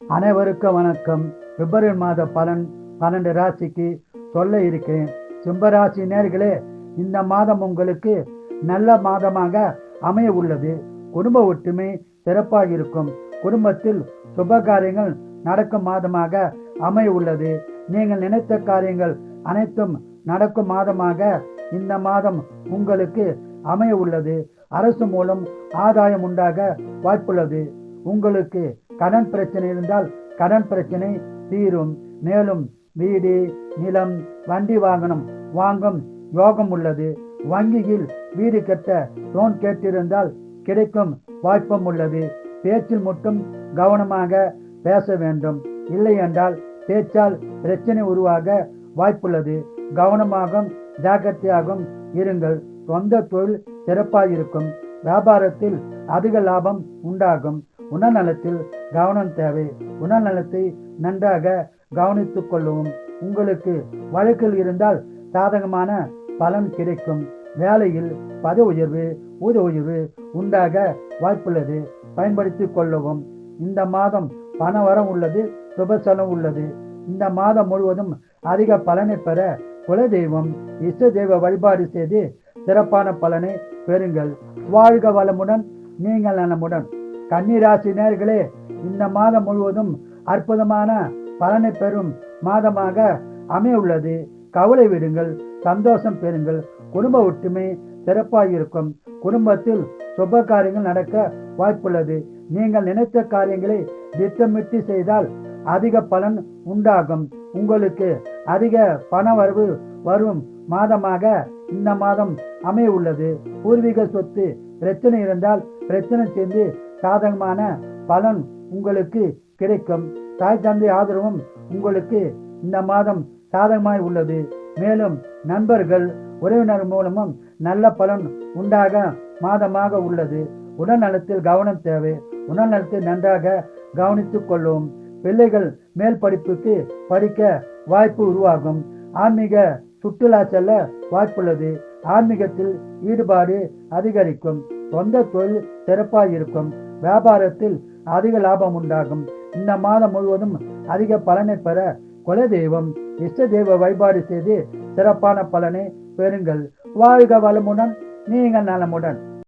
அனைவருக்கும் வணக்கம். பிப்ரவரி மாத பலன் பன்னெண்டு ராசிக்கு சொல்ல இருக்கிறேன் சிம்பராசி நேர்களே இந்த மாதம் உங்களுக்கு நல்ல மாதமாக அமைய உள்ளது. குடும்ப ஒற்றுமை சிறப்பாக இருக்கும். குடும்பத்தில் சுப காரியங்கள் நடக்கும் மாதமாக அமைய உள்ளது. நீங்கள் நினைத்த காரியங்கள் அனைத்தும் நடக்கும் மாதமாக இந்த மாதம் உங்களுக்கு அமைய உள்ளது. அரசு மூலம் ஆதாயம் உண்டாக வாய்ப்புள்ளது. உங்களுக்கு கடன் பிரச்சனை இருந்தால் கடன் பிரச்சனை தீரும். மேலும் வீடு நிலம் வண்டி வாகனம் வாங்கும் யோகம் உள்ளது. வங்கியில் வீடு கட்ட லோன் கேட்டிருந்தால் கிடைக்கும் வாய்ப்பும் உள்ளது. பேச்சில் மட்டும் கவனமாக பேச வேண்டும். இல்லை என்றால் பேச்சால் பிரச்சனை உருவாக வாய்ப்புள்ளது. கவனமாகவும் ஜாக்கிரதையாகவும் இருங்கள். சொந்த தொழில் சிறப்பாக இருக்கும் வியாபாரத்தில் அதிக லாபம் உண்டாகும். உணநலத்தில் கவனம் தேவை. உணநலத்தை நன்றாக கவனித்துக் கொள்ளவும். உங்களுக்கு வழக்கில் இருந்தால் சாதகமான பலன் கிடைக்கும். வேலையில் பத உயர்வு ஊத உயர்வு உண்டாக வாய்ப்புள்ளது. பயன்படுத்திக் கொள்ளவும். இந்த மாதம் பண வரம் உள்ளது சுபசலம் உள்ளது. இந்த மாதம் முழுவதும் அதிக பலனை பெற குலதெய்வம் இஷ்ட தெய்வ வழிபாடு செய்து சிறப்பான பலனை பெறுங்கள். வாழ்க வளமுடன் நீங்கள் நலமுடன். கன்னிராசி நேர்களே இந்த மாதம் முழுவதும் அற்புதமான பலனை பெறும் மாதமாக அமைய உள்ளது கவலை விடுங்கள் சந்தோஷம் பெறுங்கள். குடும்ப ஒற்றுமை சிறப்பாக இருக்கும் குடும்பத்தில் சுப காரியங்கள் நடக்க வாய்ப்புள்ளது. நீங்கள் நினைத்த காரியங்களை திட்டமிட்டு செய்தால் அதிக பலன் உண்டாகும். உங்களுக்கு அதிக பண வரவு வரும் மாதமாக இந்த மாதம் அமைய உள்ளது பூர்வீக சொத்து பிரச்சனை இருந்தால் பிரச்சனை சேர்ந்து சாதகமான பலன் உங்களுக்கு கிடைக்கும். தாய் தந்தை ஆதரவும் உங்களுக்கு இந்த மாதம் சாதகமாய் உள்ளது. மேலும் நண்பர்கள் உறவினர் மூலமும் நல்ல பலன் உண்டாக மாதமாக உள்ளது. உடல் நலத்தில் கவனம் தேவை. உடல் நலத்தை நன்றாக கவனித்துக் கொள்ளும். பிள்ளைகள் மேல் படிப்புக்கு படிக்க வாய்ப்பு உருவாகும். ஆன்மீக சுற்றுலா செல்ல வாய்ப்புள்ளது. ஆன்மீகத்தில் ஈடுபாடு அதிகரிக்கும். சொந்த தொழில் சிறப்பாக இருக்கும். வியாபாரத்தில் அதிக லாபம் உண்டாகும். இந்த மாதம் முழுவதும் அதிக பலனை பெற குலதெய்வம் இஷ்ட தெய்வ வழிபாடு செய்து சிறப்பான பலனை பெறுங்கள். வாழ்க வளமுடன் நீங்கள் நலமுடன்.